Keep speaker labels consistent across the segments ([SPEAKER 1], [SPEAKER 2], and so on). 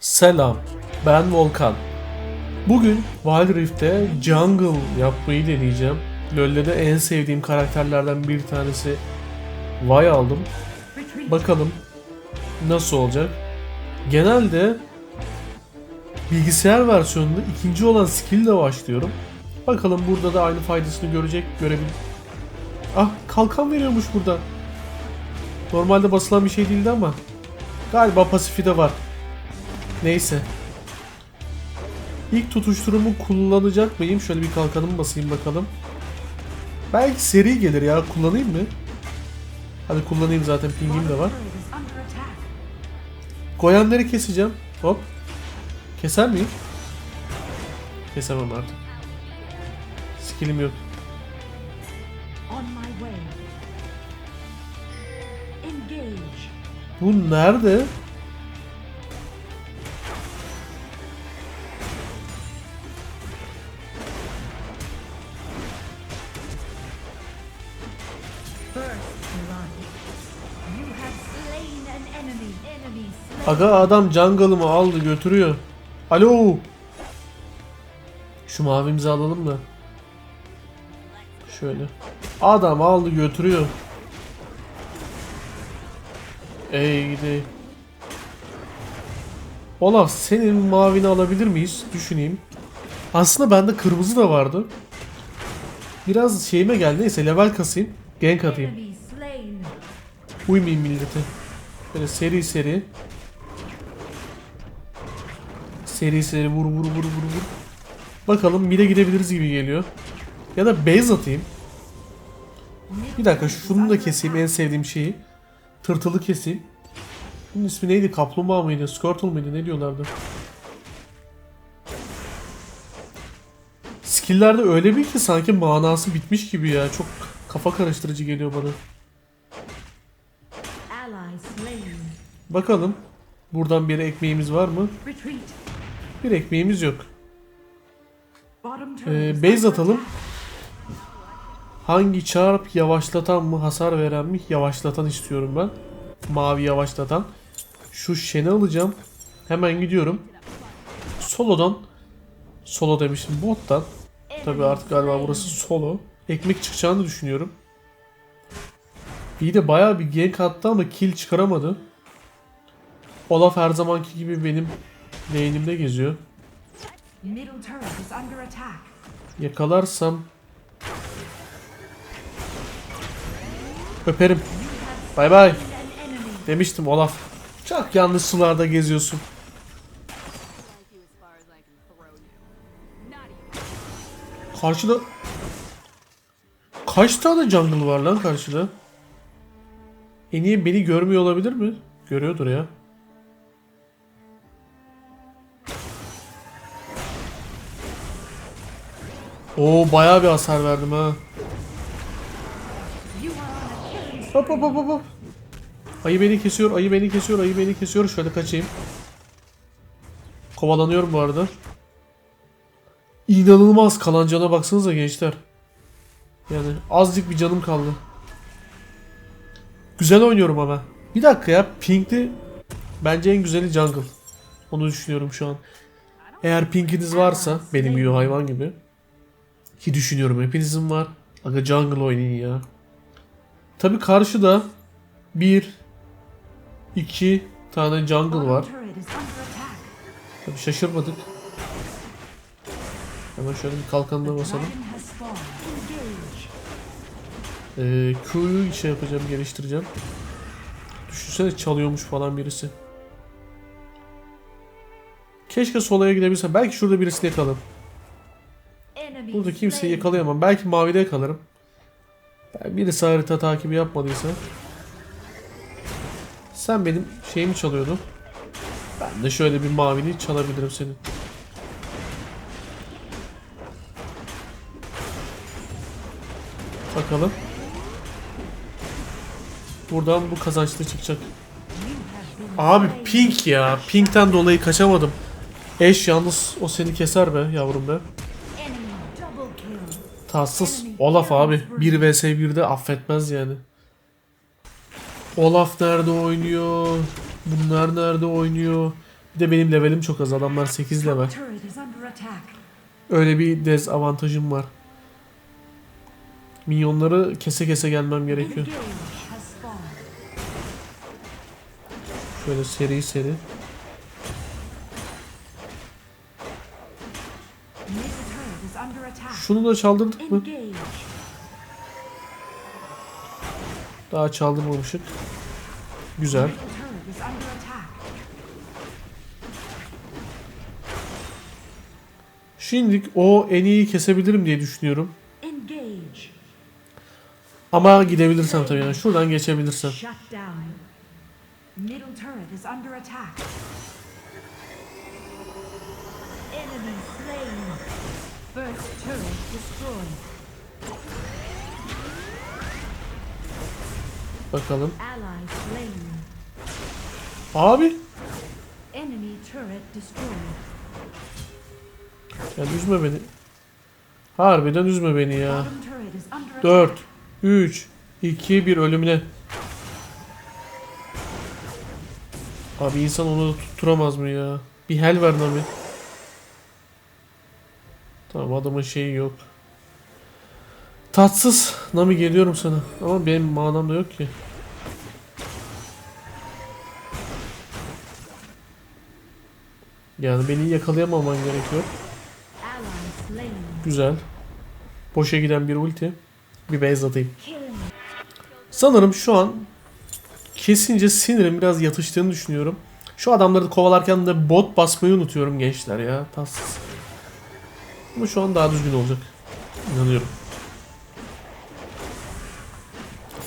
[SPEAKER 1] Selam, ben Volkan. Bugün Wild Rift'te Jungle yapmayı deneyeceğim. LoL'de de en sevdiğim karakterlerden bir tanesi Vi aldım. Bakalım nasıl olacak. Genelde bilgisayar versiyonunda ikinci olan skill ile başlıyorum. Bakalım burada da aynı faydasını görecek, görebil. Ah kalkan veriyormuş burada. Normalde basılan bir şey değildi ama galiba pasifi de var. Neyse. İlk tutuşturumu kullanacak mıyım? Şöyle bir kalkanımı basayım bakalım. Belki seri gelir ya. Kullanayım mı? Hadi kullanayım zaten pingim de var. Goyenleri keseceğim. Hop. Keser miyim? Kesemem artık. Skillim yok. Bu nerede? Aga adam jungle'ımı aldı götürüyor. Alo. Şu mavimizi alalım da. Şöyle. Adam aldı götürüyor. Ey gidi. Olaf senin mavini alabilir miyiz? Düşüneyim. Aslında bende kırmızı da vardı. Biraz şeyime geldi. Neyse level kasayım. Gank atayım. Uymayayım millete. Böyle seri seri. Seri seri vur vur vur vur vur. Bakalım mid'e gidebiliriz gibi geliyor. Ya da base atayım. Bir dakika şunu da keseyim en sevdiğim şeyi. Tırtılı keseyim. Bunun ismi neydi? Kaplumbağa mıydı? Squirtle mıydı? Ne diyorlardı? Skill'lerde öyle bir ki sanki manası bitmiş gibi ya. Çok kafa karıştırıcı geliyor bana. Bakalım. Buradan bir ekmeğimiz var mı? Bir ekmeğimiz yok. Ee, base atalım. Hangi çarp yavaşlatan mı hasar veren mi? Yavaşlatan istiyorum ben. Mavi yavaşlatan. Şu şeni alacağım. Hemen gidiyorum. Solo'dan. Solo demişim bottan. Tabi artık galiba burası solo. Ekmek çıkacağını düşünüyorum. İyi de bayağı bir gank attı ama kill çıkaramadı. Olaf her zamanki gibi benim lane'imde geziyor. Yakalarsam öperim. Bay bay. Demiştim Olaf. Çok yanlış sularda geziyorsun. Karşıda kaç tane jungle var lan karşıda? En iyi beni görmüyor olabilir mi? Görüyordur ya. Oo bayağı bir hasar verdim ha. Hop hop hop hop. Ayı beni kesiyor, ayı beni kesiyor, ayı beni kesiyor. Şöyle kaçayım. Kovalanıyorum bu arada. İnanılmaz kalan cana baksanıza gençler. Yani azıcık bir canım kaldı. Güzel oynuyorum ama. Bir dakika ya Pink'li bence en güzeli jungle. Onu düşünüyorum şu an. Eğer Pink'iniz varsa benim gibi hayvan gibi. Ki düşünüyorum hepinizin var. Aga jungle oynayın ya. Tabi karşıda bir, iki tane jungle var. Tabi şaşırmadık. Hemen şöyle bir kalkanına basalım. Ee, Q'yu şey yapacağım, geliştireceğim. Düşünsene çalıyormuş falan birisi. Keşke solaya gidebilsem. Belki şurada birisi yakalarım. Burada kimseyi yakalayamam. Belki mavide yakalarım. Ben birisi harita takibi yapmadıysa. Sen benim şeyimi çalıyordun. Ben de şöyle bir mavini çalabilirim senin. Bakalım. Buradan bu kazançlı çıkacak. Abi pink ya. Pink'ten dolayı kaçamadım. Eş yalnız o seni keser be yavrum be. Tatsız. Olaf abi. 1 vs 1'de affetmez yani. Olaf nerede oynuyor? Bunlar nerede oynuyor? Bir de benim levelim çok az. Adamlar 8 level. Öyle bir dezavantajım var. Minyonları kese kese gelmem gerekiyor. Şöyle seri seri. Şunu da çaldırdık mı? Daha çaldırmamışık. Güzel. Şimdilik o en iyi kesebilirim diye düşünüyorum. Ama gidebilirsem tabii yani şuradan geçebilirsem.
[SPEAKER 2] First turret destroyed.
[SPEAKER 1] Bakalım. Abi.
[SPEAKER 2] Enemy turret destroyed.
[SPEAKER 1] Yani üzme beni. Harbiden üzme beni ya.
[SPEAKER 2] Bottom turret is under attack.
[SPEAKER 1] 4, 3, 2, 1 ölümüne. Abi insan onu da tutturamaz mı ya? Bir hel ver Nami. Tamam adamın şeyi yok. Tatsız. Nami geliyorum sana. Ama benim manam da yok ki. Yani beni yakalayamaman gerekiyor. Güzel. Boşa giden bir ulti. Bir base atayım. Sanırım şu an kesince sinirim biraz yatıştığını düşünüyorum. Şu adamları kovalarken de bot basmayı unutuyorum gençler ya. Tatsız. Ama şu an daha düzgün olacak. İnanıyorum.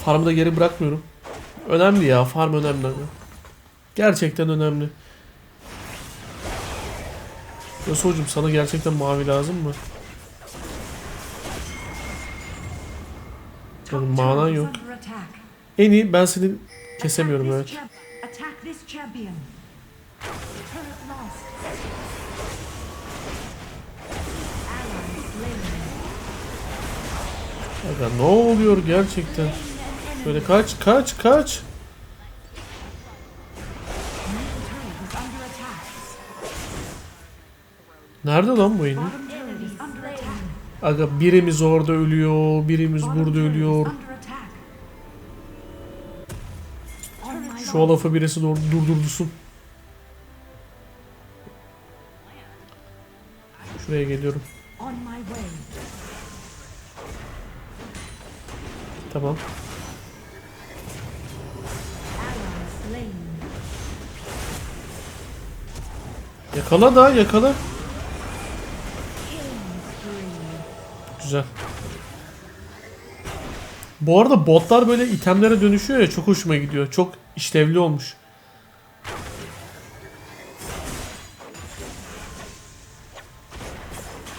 [SPEAKER 1] Farmı da geri bırakmıyorum. Önemli ya. Farm önemli. Gerçekten önemli. Yasuo'cum sana gerçekten mavi lazım mı? Yani manan yok. En iyi ben seni kesemiyorum evet. Aga ne oluyor gerçekten? Böyle kaç kaç kaç. Nerede lan bu
[SPEAKER 2] attack.
[SPEAKER 1] Aga birimiz orada ölüyor, birimiz burada ölüyor. Şu Olaf'ı birisi durdurdusun. Şuraya geliyorum. Tamam. Yakala da yakala. Güzel. Bu arada botlar böyle itemlere dönüşüyor ya çok hoşuma gidiyor. Çok işlevli olmuş.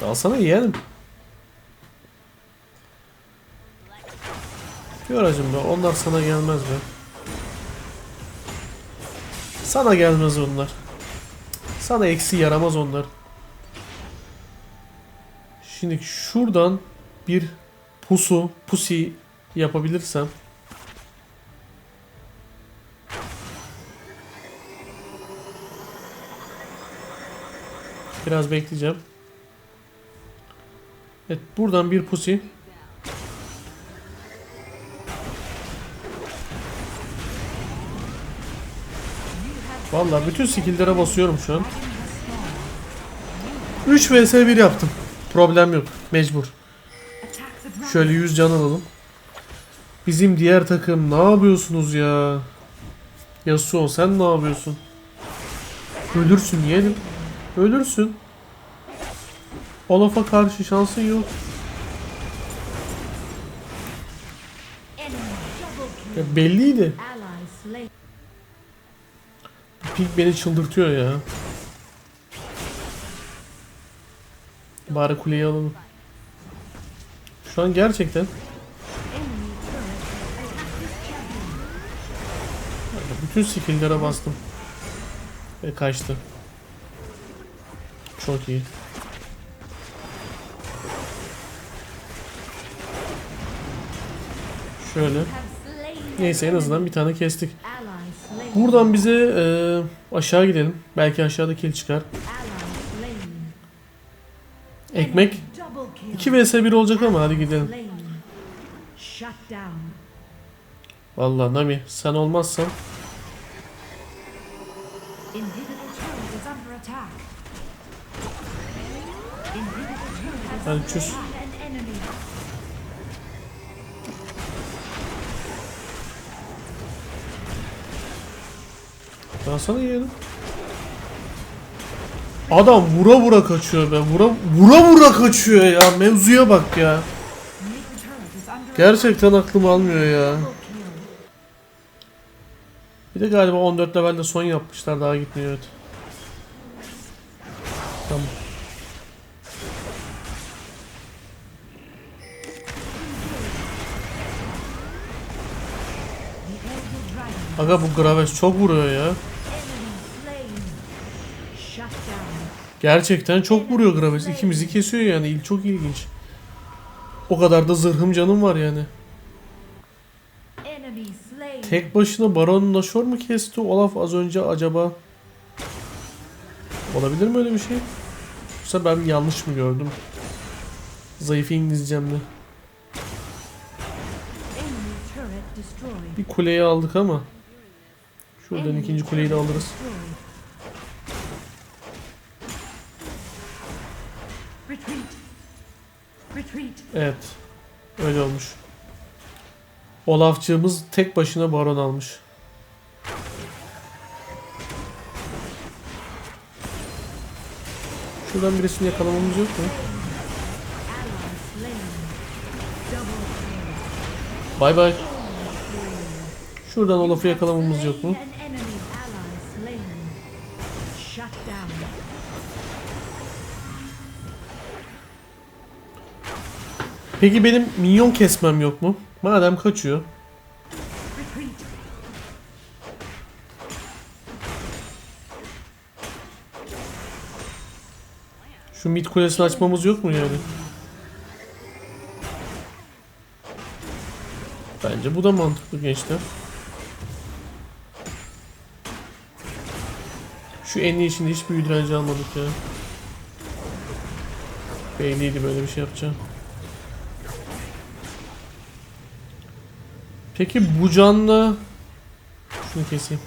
[SPEAKER 1] Alsana yeğenim. Göracım be onlar sana gelmez be. Sana gelmez onlar. Sana eksi yaramaz onlar. Şimdi şuradan bir pusu, pusi yapabilirsem. Biraz bekleyeceğim. Evet buradan bir pusi. Vallahi bütün skill'lere basıyorum şu an. 3 vs 1 yaptım. Problem yok. Mecbur. Şöyle 100 can alalım. Bizim diğer takım ne yapıyorsunuz ya? Yasuo sen ne yapıyorsun? Ölürsün yeğenim. Ölürsün. Olaf'a karşı şansın yok. Ya belliydi. Pink beni çıldırtıyor ya. Bari kuleyi alalım. Şu an gerçekten bütün skill'lere bastım. Ve kaçtı. Çok iyi. Şöyle. Neyse en azından bir tane kestik. Buradan bize e, aşağı gidelim. Belki aşağıda kill çıkar. Ekmek
[SPEAKER 2] Double kill.
[SPEAKER 1] 2 vs 1 olacak ama hadi gidelim. Vallahi Nami sen olmazsan
[SPEAKER 2] Inhibitor turret slain an enemy.
[SPEAKER 1] ben sana yiyelim. Adam vura vura kaçıyor be. Vura vura vura kaçıyor ya. Mevzuya bak ya. Gerçekten aklım almıyor ya. Bir de galiba 14 levelde son yapmışlar daha gitmiyor evet. Tamam. Aga bu Graves çok vuruyor ya. Gerçekten çok vuruyor Graves. İkimizi kesiyor yani. İl çok ilginç. O kadar da zırhım canım var yani. Tek başına Baron Nashor mu kesti Olaf az önce acaba? Olabilir mi öyle bir şey? Yoksa ben yanlış mı gördüm? Zayıf İngilizcemle. Bir kuleyi aldık ama. Şuradan ikinci kuleyi de alırız. Evet. Öyle olmuş. Olafçığımız tek başına baron almış. Şuradan birisini yakalamamız yok mu? Bay bay. Şuradan Olaf'ı yakalamamız yok mu? Peki benim minyon kesmem yok mu? Madem kaçıyor. Şu mid kulesini açmamız yok mu yani? Bence bu da mantıklı gençler. Şu en iyi içinde hiç büyü direnci almadık ya. Belliydi böyle bir şey yapacağım. Peki bu canla... Şunu keseyim.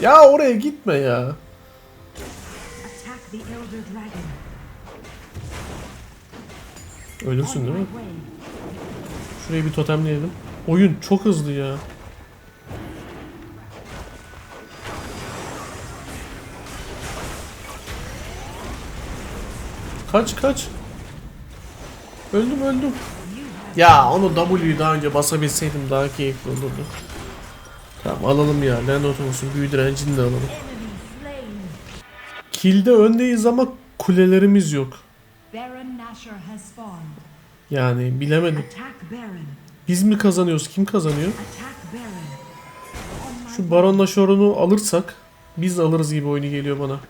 [SPEAKER 1] Ya oraya gitme ya. Ölürsün değil mi? Şurayı bir totemleyelim. Oyun çok hızlı ya. Kaç kaç. Öldüm öldüm. Ya onu W'yu daha önce basabilseydim daha keyifli olurdu. Tamam alalım ya. Lanet olsun. Büyü direncini de alalım. Kill'de öndeyiz ama kulelerimiz yok. Yani bilemedim. Biz mi kazanıyoruz? Kim kazanıyor? Şu Baron Nashor'unu alırsak biz alırız gibi oyunu geliyor bana.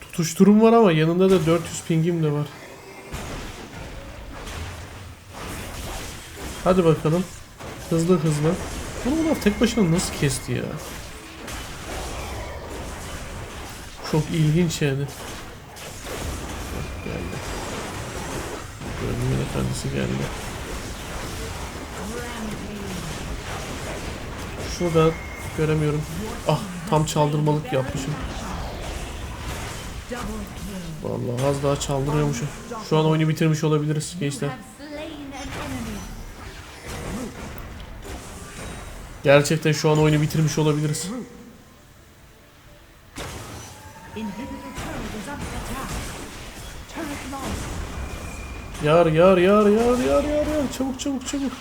[SPEAKER 1] Tutuşturum var ama yanında da 400 pingim de var. Hadi bakalım. Hızlı hızlı. Bunu Olaf tek başına nasıl kesti ya? Çok ilginç yani. Geldi. Görünümün efendisi geldi. Şurada göremiyorum. Ah tam çaldırmalık yapmışım. Vallahi az daha çaldırıyormuşum. Şu an oyunu bitirmiş olabiliriz gençler. Gerçekten şu an oyunu bitirmiş olabiliriz. Yar yar yar yar yar yar yar çabuk çabuk çabuk.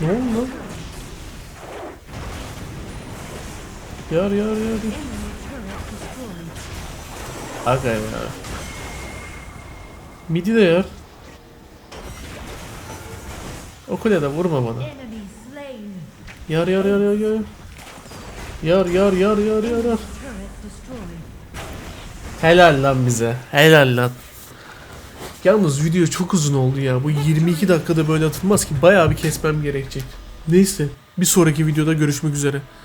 [SPEAKER 1] Ne oldu lan? Yar yar yar. Aga ya. Midi de yar. O kulede vurma bana. Yar yar yar yar yar. Yar yar yar yar yar yar. Helal lan bize. Helal lan. Yalnız video çok uzun oldu ya. Bu 22 dakikada böyle atılmaz ki. Bayağı bir kesmem gerekecek. Neyse. Bir sonraki videoda görüşmek üzere.